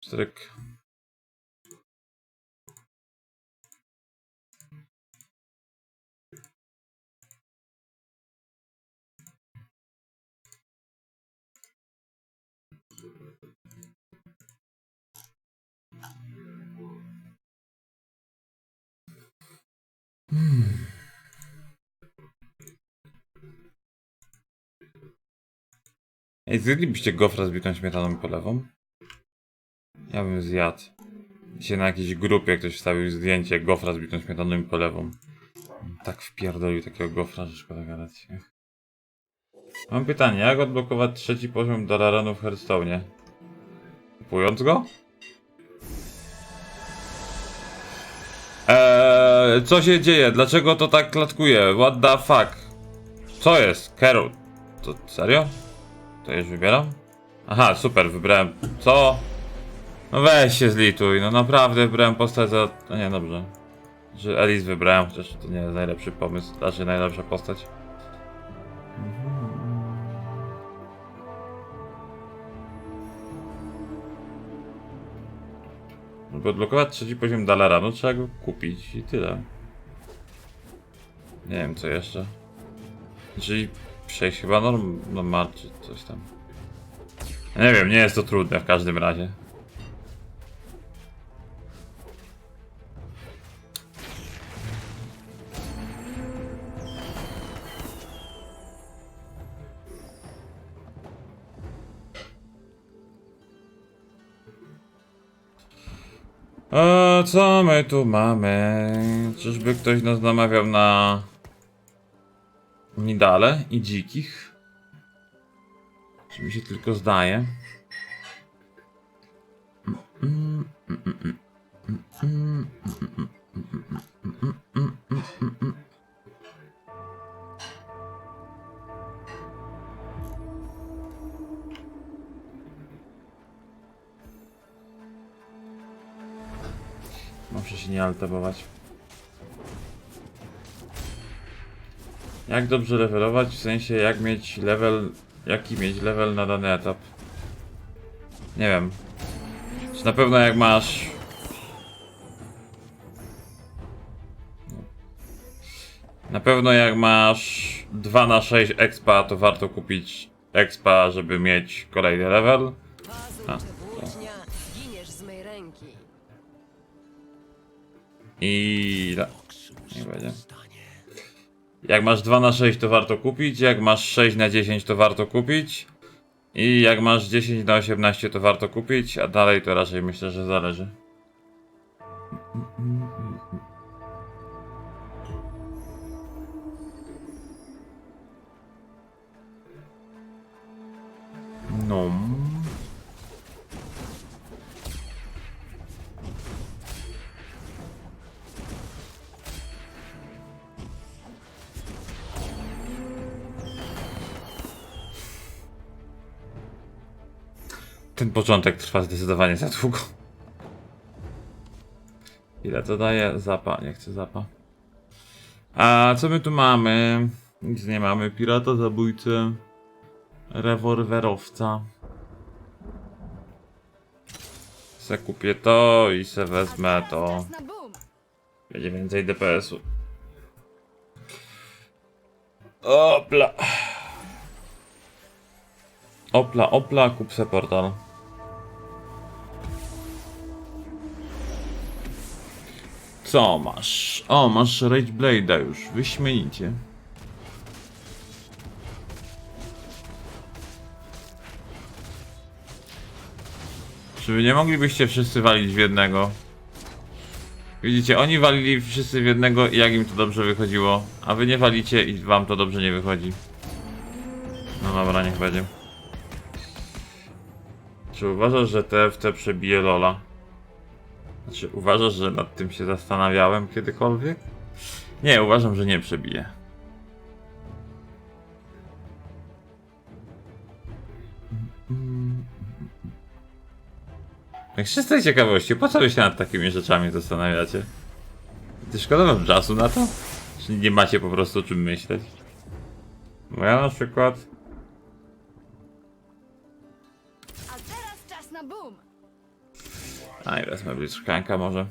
Stryk. Hmm. Ej, zjedlibyście gofra z bitą śmietaną i polewą? Ja bym zjadł. Dzisiaj na jakiejś grupie ktoś wstawił zdjęcie gofra z bitą śmietaną i polewą. Tak wpierdolił takiego gofra, że szkoda gadać. Mam pytanie, jak odblokować trzeci poziom Dalaranu w Hearthstone? Kupując go? Eee, co się dzieje? Dlaczego to tak klatkuje? What the fuck? Co jest? Carol. To serio? To już wybieram? Aha, super, wybrałem. Co? No weź się zlituj, no naprawdę wybrałem postać za... No nie, dobrze. Że Alice wybrałem, chociaż to nie jest najlepszy pomysł, znaczy najlepsza postać. Żeby odblokować trzeci poziom Dalara, no trzeba go kupić i tyle. Nie wiem co jeszcze. Czyli przejść chyba norm, normal czy coś tam. Nie wiem, nie jest to trudne w każdym razie. O, co my tu mamy? Czyżby ktoś nas namawiał na Nidale i dzikich? Czy mi się tylko zdaje? Muszę się nie altabować. Jak dobrze levelować? W sensie jak mieć level... Jaki mieć level na dany etap? Nie wiem. Czy na pewno jak masz... Na pewno jak masz 2 na 6 expa, to warto kupić expa, żeby mieć kolejny level. A, I... Nie będzie. Jak masz 2 na 6 to warto kupić, jak masz 6 na 10 to warto kupić. I jak masz 10 na 18 to warto kupić, a dalej to raczej myślę, że zależy. No. Ten początek trwa zdecydowanie za długo. Ile to daje? Zapa, nie chcę zapa. A co my tu mamy? Nic nie mamy. Pirata, zabójcę, rewolwerowca. Se kupię to i se wezmę to. Będzie więcej DPS-u. Opla. Opla, opla, kup se portal. Co masz? O, masz Rage Blade'a już. Wyśmienicie. Czy wy nie moglibyście wszyscy walić w jednego? Widzicie, oni walili wszyscy w jednego i jak im to dobrze wychodziło, a wy nie walicie i wam to dobrze nie wychodzi. No dobra, niech będzie. Czy uważasz, że TFT przebije Lola? Znaczy, uważasz, że nad tym się zastanawiałem kiedykolwiek? Nie, uważam, że nie przebije. Jak z czystej ciekawości, po co wy się nad takimi rzeczami zastanawiacie? Ty szkoda wam czasu na to? Czy nie macie po prostu o czym myśleć? Bo ja na przykład... A teraz czas na boom. A i wezmę blitzcranka może.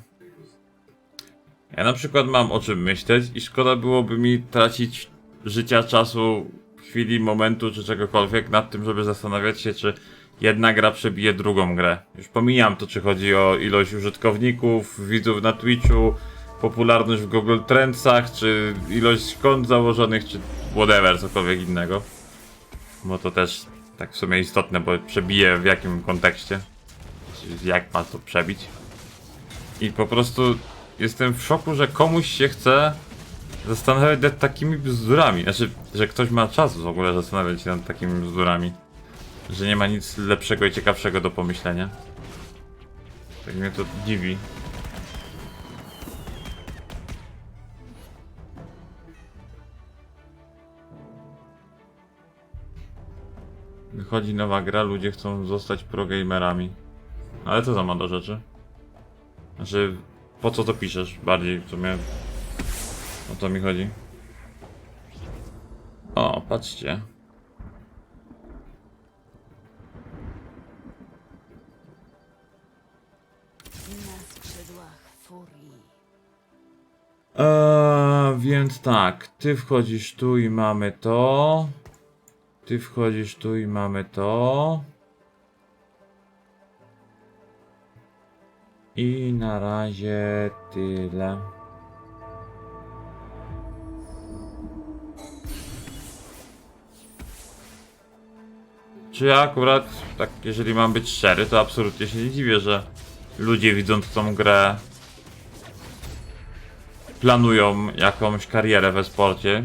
Ja na przykład mam o czym myśleć i szkoda byłoby mi tracić życia, czasu, chwili, momentu czy czegokolwiek nad tym, żeby zastanawiać się, czy jedna gra przebije drugą grę. Już pomijam to, czy chodzi o ilość użytkowników, widzów na Twitchu, popularność w Google Trendsach, czy ilość kont założonych, czy whatever, cokolwiek innego. Bo to też tak w sumie istotne, bo przebije w jakim kontekście. Jak ma to przebić. I po prostu jestem w szoku, że komuś się chce zastanawiać nad takimi bzdurami. Znaczy, że ktoś ma czas w ogóle zastanawiać się nad takimi bzdurami. Że nie ma nic lepszego i ciekawszego do pomyślenia. Tak mnie to dziwi. Wychodzi nowa gra, ludzie chcą zostać progamerami. Ale co to ma do rzeczy? Znaczy, po co to piszesz? Bardziej w sumie o to mi chodzi. O, patrzcie. Na skrzydłach furii. Eee, więc tak, ty wchodzisz tu i mamy to. Ty wchodzisz tu i mamy to. I na razie tyle. Czy akurat, tak jeżeli mam być szczery, to absolutnie się nie dziwię, że ludzie widząc tą grę planują jakąś karierę we sporcie.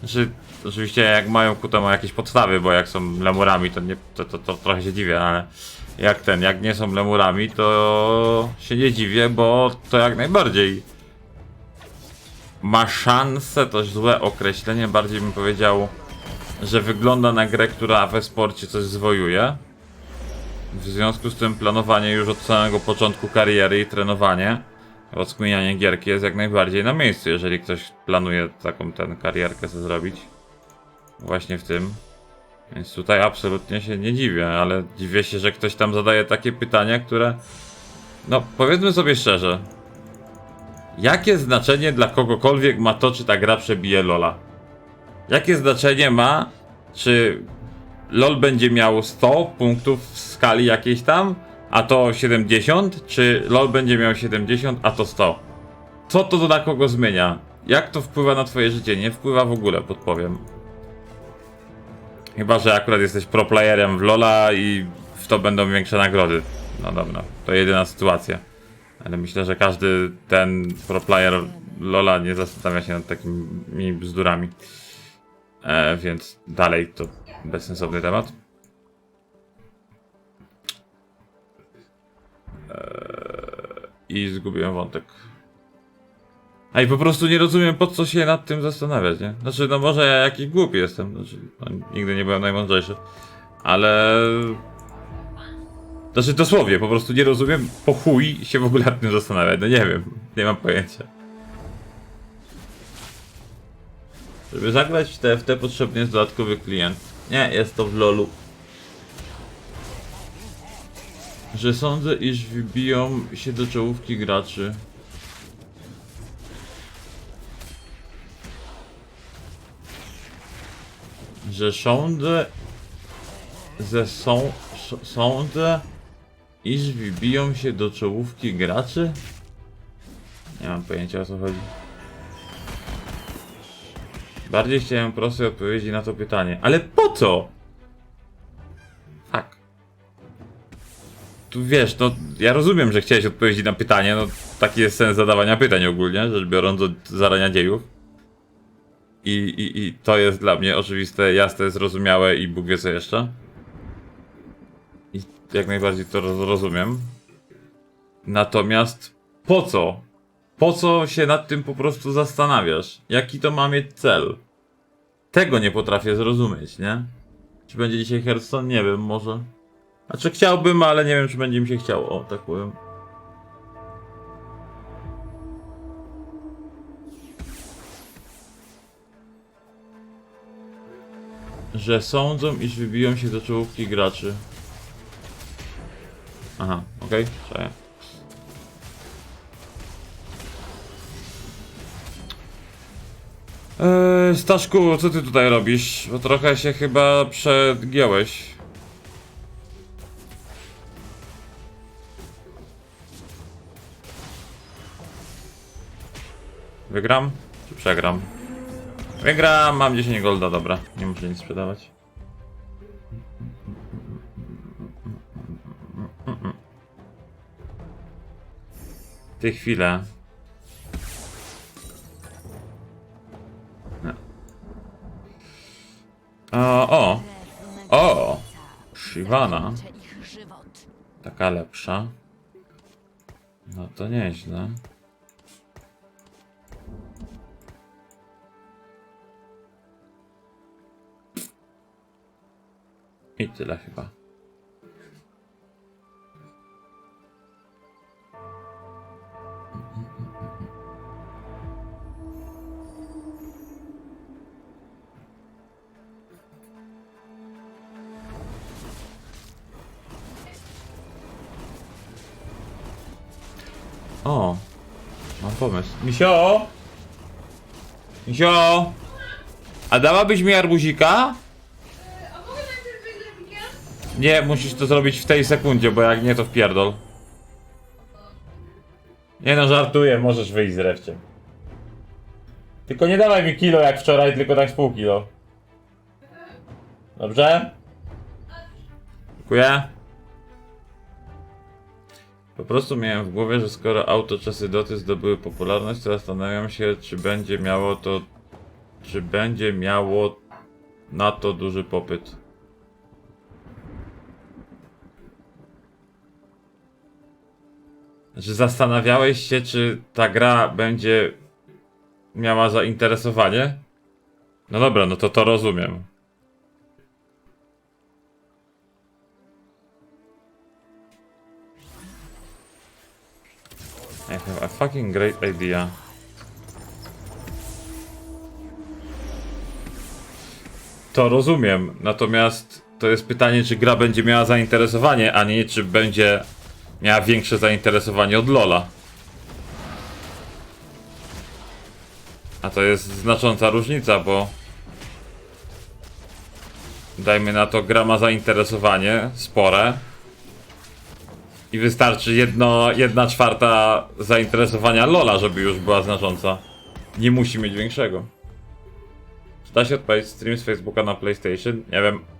Znaczy, oczywiście jak mają ku temu jakieś podstawy, bo jak są lemurami, to, nie, to, to, to trochę się dziwię, ale jak ten, jak nie są lemurami, to się nie dziwię, bo to jak najbardziej ma szansę, to złe określenie, bardziej bym powiedział, że wygląda na grę, która we sporcie coś zwojuje. W związku z tym planowanie już od samego początku kariery i trenowanie rozkminianie gierki jest jak najbardziej na miejscu, jeżeli ktoś planuje taką ten karierkę sobie zrobić. Właśnie w tym. Więc tutaj absolutnie się nie dziwię, ale dziwię się, że ktoś tam zadaje takie pytania, które. No, powiedzmy sobie szczerze. Jakie znaczenie dla kogokolwiek ma to, czy ta gra przebije Lola? Jakie znaczenie ma, czy LOL będzie miał 100 punktów w skali jakiejś tam, a to 70, czy LOL będzie miał 70, a to 100? Co to dla kogo zmienia? Jak to wpływa na twoje życie? Nie wpływa w ogóle, podpowiem. Chyba, że akurat jesteś pro playerem w LoLa i w to będą większe nagrody. No dobra, to jedyna sytuacja. Ale myślę, że każdy ten pro player LoLa nie zastanawia się nad takimi bzdurami. E, więc dalej to bezsensowny temat. i zgubiłem wątek. A i po prostu nie rozumiem po co się nad tym zastanawiać, nie? Znaczy, no może ja jakiś głupi jestem, znaczy, no, nigdy nie byłem najmądrzejszy, ale... Znaczy dosłownie, po prostu nie rozumiem po chuj się w ogóle nad tym zastanawiać, no nie wiem, nie mam pojęcia. Żeby zagrać w TFT potrzebny jest dodatkowy klient. Nie, jest to w LoLu. Że sądzę, iż wbiją się do czołówki graczy. Że sądzę, że są, sz- sądzę, iż wbiją się do czołówki graczy? Nie mam pojęcia o co chodzi. Bardziej chciałem prostej odpowiedzi na to pytanie. Ale po co? Fuck tu wiesz, no ja rozumiem, że chciałeś odpowiedzi na pytanie, no taki jest sens zadawania pytań ogólnie, rzecz biorąc od zarania dziejów. I, i, I to jest dla mnie oczywiste, jasne, zrozumiałe i Bóg wie co jeszcze. I jak najbardziej to roz- rozumiem. Natomiast po co? Po co się nad tym po prostu zastanawiasz? Jaki to ma mieć cel? Tego nie potrafię zrozumieć, nie? Czy będzie dzisiaj Hearthstone? Nie wiem, może. Znaczy chciałbym, ale nie wiem, czy będzie mi się chciało, o, tak powiem. Że sądzą, iż wybiją się do czołówki graczy. Aha, okej, okay. Eee, Staszku, co ty tutaj robisz? Bo trochę się chyba przedgiąłeś. Wygram? Czy przegram? Wygram, mam 10 golda, dobra. Nie muszę nic sprzedawać. Ty chwilę. Nie. O, o, o, Shivana, taka lepsza. No to nieźle. Tyle chyba. O, mam pomysł. Misio! Misio! A dałabyś mi arbuzika? A mogę najpierw wyjść z lepikiem? Nie, musisz to zrobić w tej sekundzie, bo jak nie, to wpierdol. Nie no, żartuję, możesz wyjść z rewciem. Tylko nie dawaj mi kilo jak wczoraj, tylko tak z pół kilo. Dobrze? Dziękuję. Po prostu miałem w głowie, że skoro autoczasy doty zdobyły popularność, to zastanawiam się, czy będzie miało to... Czy będzie miało na to duży popyt. Że zastanawiałeś się, czy ta gra będzie miała zainteresowanie? No dobra, no to to rozumiem. I have a fucking great idea. To rozumiem, natomiast to jest pytanie, czy gra będzie miała zainteresowanie, a nie czy będzie miała większe zainteresowanie od Lola. A to jest znacząca różnica, bo dajmy na to, gra ma zainteresowanie spore i wystarczy jedno, jedna czwarta zainteresowania Lola, żeby już była znacząca. Nie musi mieć większego. Czy da się odpalić stream z Facebooka na PlayStation? Nie wiem.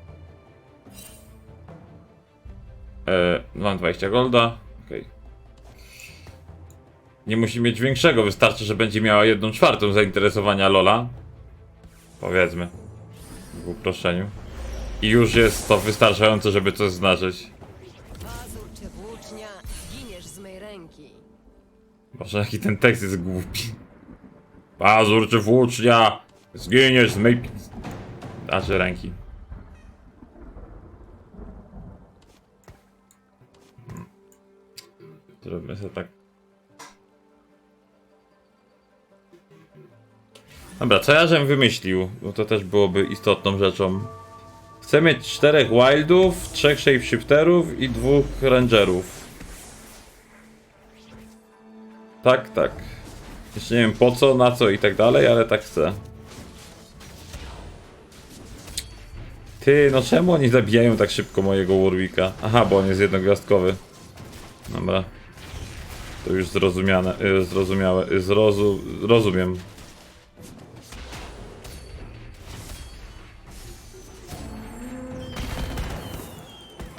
E, mam 20 golda. Okej. Nie musi mieć większego, wystarczy, że będzie miała jedną czwartą zainteresowania Lola. Powiedzmy. W uproszczeniu. I już jest to wystarczające, żeby coś znaczyć. Pazur czy włócznia, z mej ręki. Boże, jaki ten tekst jest głupi. Pazur czy włócznia, zginiesz z mej... Dacie ręki. Zrobimy sobie tak. Dobra, co ja żem wymyślił? Bo to też byłoby istotną rzeczą. Chcę mieć czterech wildów, trzech shapeshifterów i dwóch rangerów. Tak, tak. Jeszcze nie wiem po co, na co i tak dalej, ale tak chcę. Ty, no czemu oni zabijają tak szybko mojego Warwicka? Aha, bo on jest jednogwiazdkowy. Dobra. To już zrozumiane, y, zrozumiałe, y, zrozu, rozumiem.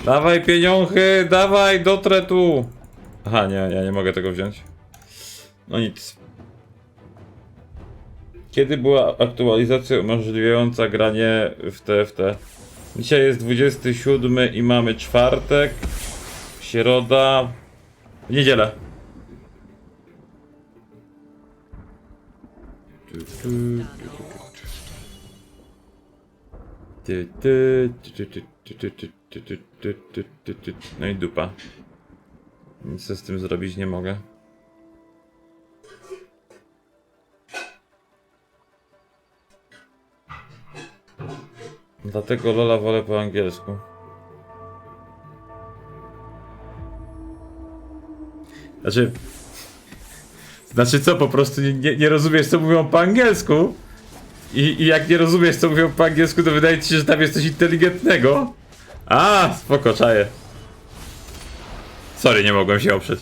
Dawaj pieniądze, dawaj, dotrę tu. Aha, nie, ja nie mogę tego wziąć. No nic. Kiedy była aktualizacja umożliwiająca granie w TFT? Dzisiaj jest 27 i mamy czwartek, środa, niedzielę. No i dupa. Nic z tym zrobić nie mogę. Dlatego Lola wolę po angielsku. Znaczy... Znaczy co, po prostu nie, nie, nie rozumiesz co mówią po angielsku? I, I jak nie rozumiesz co mówią po angielsku, to wydaje ci się, że tam jest coś inteligentnego. A, spoko, czaję. Sorry, nie mogłem się oprzeć.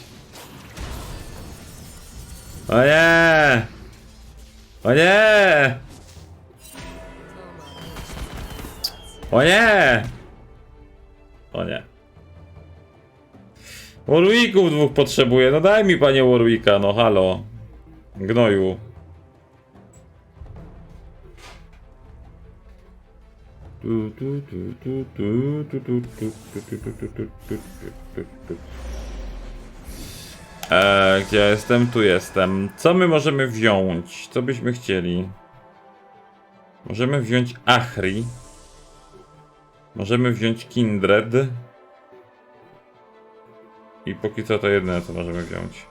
O nie! O nie! O nie! O nie. Warwicków dwóch potrzebuję. No daj mi panie Warwicka, no halo. Gnoju. Eee, gdzie ja jestem? Tu jestem. Co my możemy wziąć? Co byśmy chcieli? Możemy wziąć Achri. Możemy wziąć Kindred. I póki co to jedyne co możemy wziąć.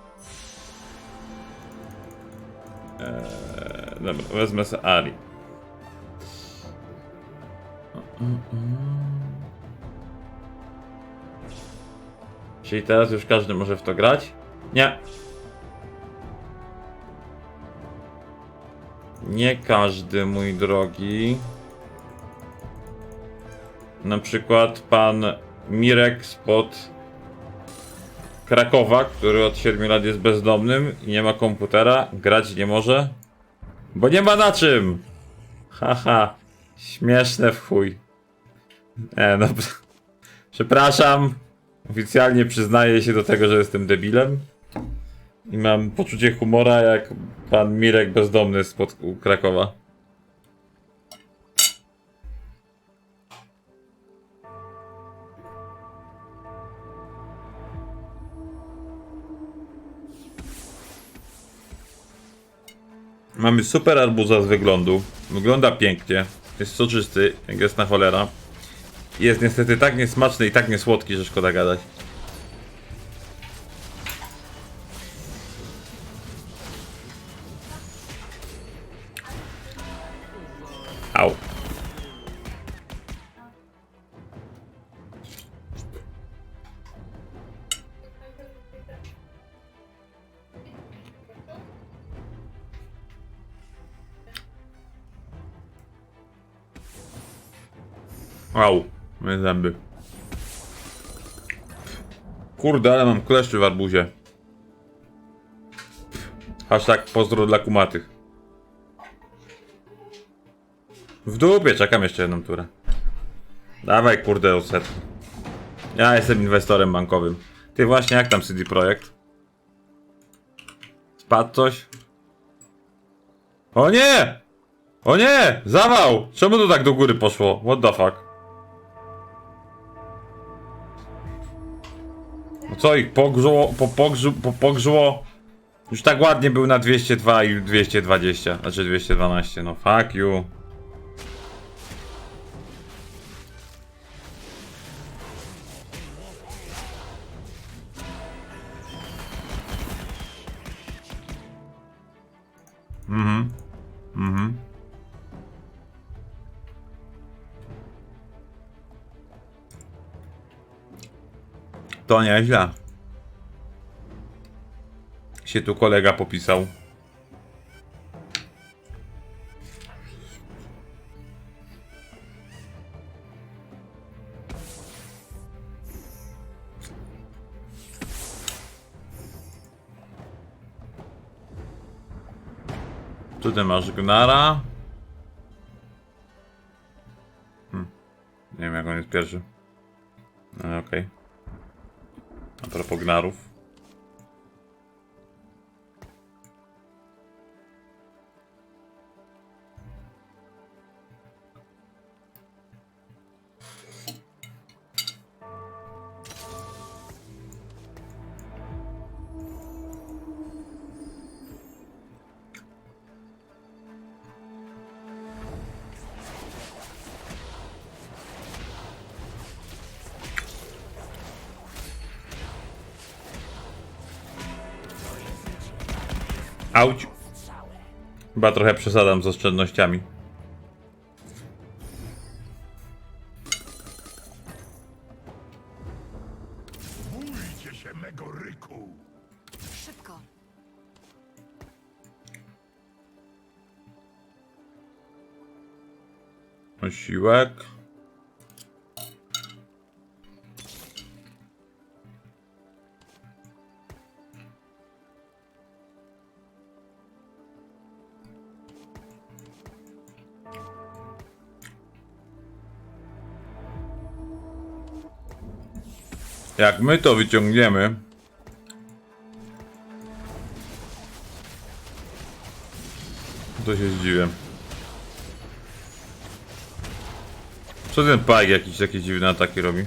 Eee, dobra, wezmę sobie Ari. Czyli teraz już każdy może w to grać? Nie. Nie każdy, mój drogi. Na przykład pan Mirek spod Krakowa, który od 7 lat jest bezdomnym i nie ma komputera, grać nie może, bo nie ma na czym. Haha, śmieszne w chuj. Nie, no, przepraszam. Oficjalnie przyznaję się do tego, że jestem debilem. I mam poczucie humora jak pan Mirek bezdomny spod Krakowa. Mamy super arbuza z wyglądu. Wygląda pięknie. Jest soczysty, jak jest na cholera. Jest niestety tak niesmaczny i tak niesłodki, że szkoda gadać. Au, moje zęby. Kurde, ale mam kleszczy w arbuzie. Hashtag pozdro dla kumatych. W dupie, czekam jeszcze jedną turę. Dawaj kurde odset. Ja jestem inwestorem bankowym. Ty właśnie, jak tam CD Projekt? Spadł coś? O nie! O nie! Zawał! Czemu to tak do góry poszło? What the fuck? Co ich pogrzło, po, pogrzło, po, pogrzło? Już tak ładnie był na 202 i 220, znaczy 212, no fuck you. To nieźle. Się tu kolega popisał. Tu ty masz Gnara. Hmm. Nie wiem jak on jest pierwszy. No okej. A propos Gnarów. Auć. Chyba trochę przesadam z oszczędnościami. Bójcie się mego ryku! Szybko. Osiłek. Jak my to wyciągniemy, to się zdziwię. Co ten pajk jakiś takie dziwne ataki robi?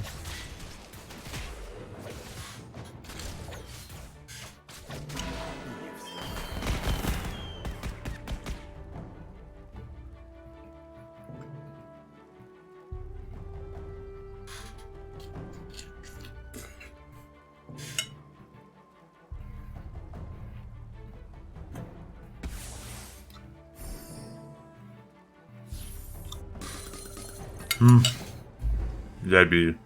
Debil. Szybko.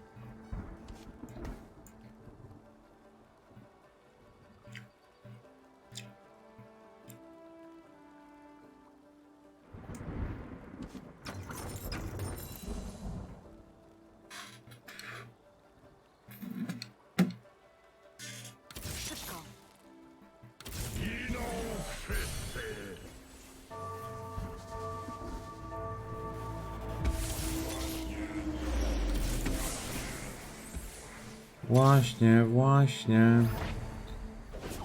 Właśnie, właśnie.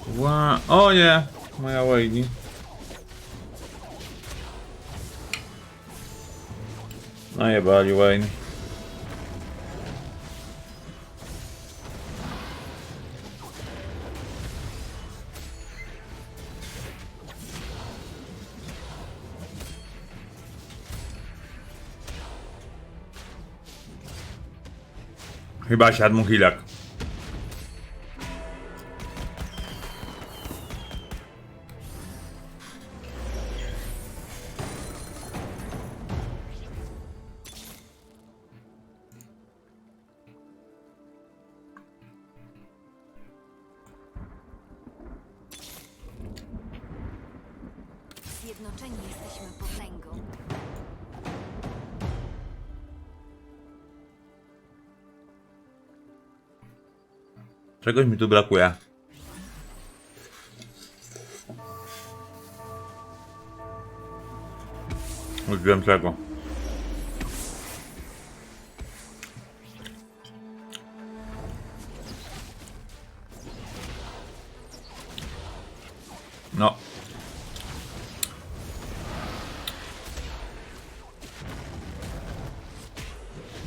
Wła... O nie! Moja Wayne. Najebali Wayne. Chyba siadł mu hilak. Czegoś mi tu brakuje. Już wiem czego. No.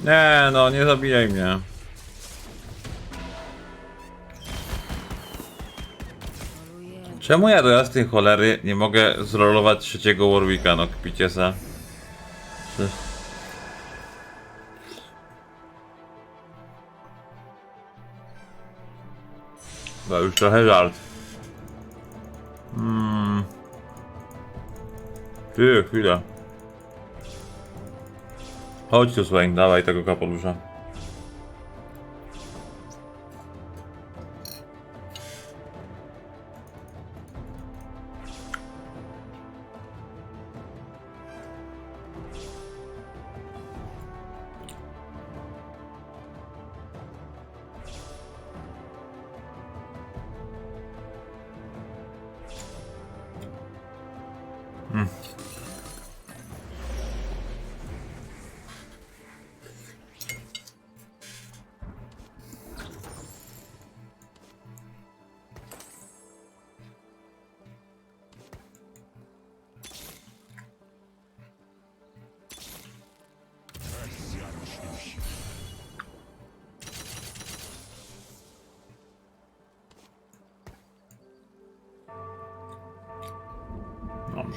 Nie no, nie zabijaj mnie. Czemu ja do jasnej cholery nie mogę zrolować trzeciego Warwicka, no kpicie se? To już trochę żart. Hmm. Ty, chwila. Chodź tu, Swain, dawaj tego kapelusza.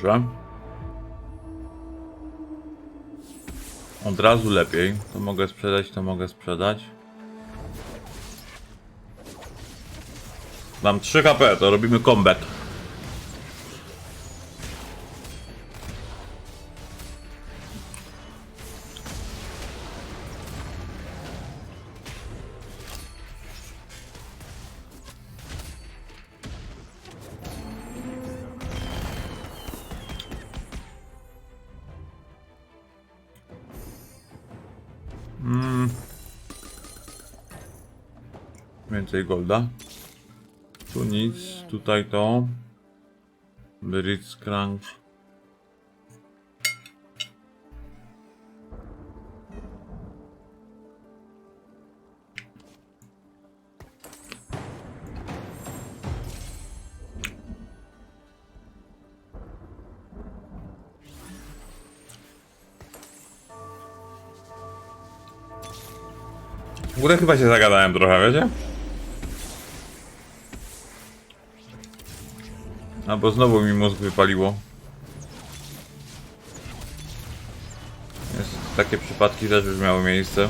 Dobrze. Od razu lepiej. To mogę sprzedać, to mogę sprzedać. Mam 3 HP, to robimy comeback. Golda. Tu nic, tutaj to. Blitzcrank. W ogóle chyba się zagadałem trochę, wiecie? Albo znowu mi mózg wypaliło. Jest, takie przypadki też już miały miejsce.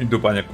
I dupa nie.